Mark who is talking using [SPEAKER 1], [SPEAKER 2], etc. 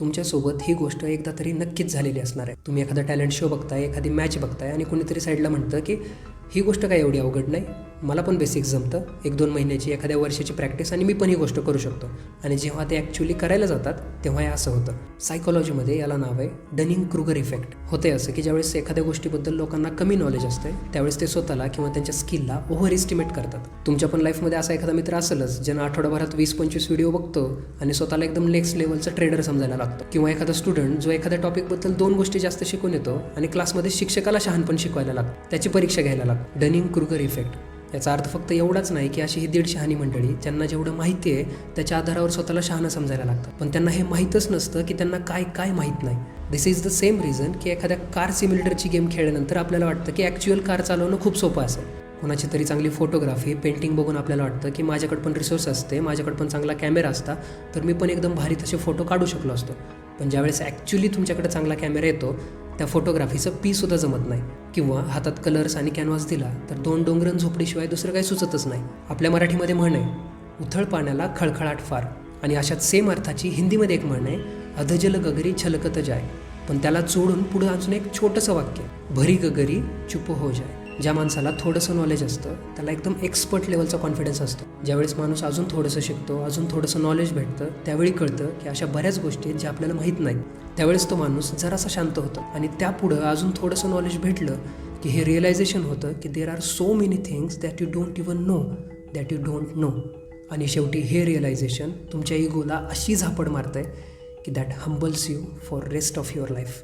[SPEAKER 1] तुमच्यासोबत ही गोष्ट एकदा तरी नक्कीच झालेली असणार आहे. तुम्ही एखादा टॅलेंट शो बघताय एखादी मॅच बघताय आणि कुणीतरी साईडला म्हणतं की ही गोष्ट काय एवढी अवघड नाही? मला पण बेसिक जमतं. एक दोन महिन्याची एखाद्या वर्षाची प्रॅक्टिस आणि मी पण ही गोष्ट करू शकतो. आणि जेव्हा ते ॲक्च्युली करायला जातात तेव्हा हे असं होतं. सायकोलॉजीमध्ये याला नाव आहे डनिंग क्रुगर इफेक्ट होते असं की ज्यावेळेस एखाद्या गोष्टीबद्दल लोकांना कमी नॉलेज असते त्यावेळेस ते स्वतःला किंवा त्यांच्या स्किलला ओव्हर एस्टिमेट करतात. तुमच्या पण लाईफमध्ये असा एखादा मित्र असेलच ज्यांना आठवड्याभरात वीस पंचवीस व्हिडिओ बघतो आणि स्वतःला एकदम नेक्स्ट लेवलचा ट्रेडर समजायला लागतो. किंवा एखादा स्टुडंट जो एखाद्या टॉपिकबद्दल दोन गोष्टी जास्त शिकून येतो आणि क्लासमध्ये शिक्षकाला शहाणपण शिकवायला लागतो. त्याची परीक्षा घ्यायला लागतो. डनिंग क्रुगर इफेक्ट याचा अर्थ फक्त एवढाच नाही की अशी ही दीड शहाणी मंडळी ज्यांना जेवढं माहिती आहे त्याच्या आधारावर स्वतःला शहाणं समजायला लागतं. पण त्यांना हे माहीतच नसतं की त्यांना काय काय माहीत नाही. This is the same reason की एखाद्या कार सिम्युलेटरची गेम खेळल्यानंतर आपल्याला वाटतं की ॲक्च्युअल कार चालवणं खूप सोपं असेल. कोणाची तरी चांगली फोटोग्राफी पेंटिंग बघून आपल्याला वाटतं की माझ्याकडे पण रिसोर्स असते माझ्याकडे पण चांगला कॅमेरा असता तर मी पण एकदम भारी तसे फोटो काढू शकलो असतो. पण ज्यावेळेस ॲक्च्युली तुमच्याकडे चांगला कॅमेरा येतो त्या फोटोग्राफीचं पीसुद्धा जमत नाही. किंवा हातात कलर्स आणि कॅनव्हास दिला तर दोन डोंगरन झोपडीशिवाय दुसरं काही सुचतच नाही. आपल्या मराठीमध्ये म्हण आहे उथळ पाण्याला खळखळाट फार. आणि अशात सेम अर्थाची हिंदीमध्ये एक म्हण आहे अधजल गगरी छलकत जाय. पण त्याला जोडून पुढं अजून एक छोटंसं वाक्य भरी गगरी चुप हो जाय. ज्या माणसाला थोडंसं नॉलेज असतं त्याला एकदम एक्सपर्ट लेवलचा कॉन्फिडन्स असतो. ज्यावेळेस माणूस अजून थोडंसं शिकतो अजून थोडंसं नॉलेज भेटतं त्यावेळी कळतं की अशा बऱ्याच गोष्टी आहेत ज्या आपल्याला माहीत नाहीत. त्यावेळेस तो माणूस जरासा शांत होतो आणि त्यापुढं अजून थोडंसं नॉलेज भेटलं की हे रिअलायझेशन होतं की there are so many things that you don't even know that you don't know आणि शेवटी हे रिअलायझेशन तुमच्या इगोला अशी झापड मारतंय की that humbles you for rest of your life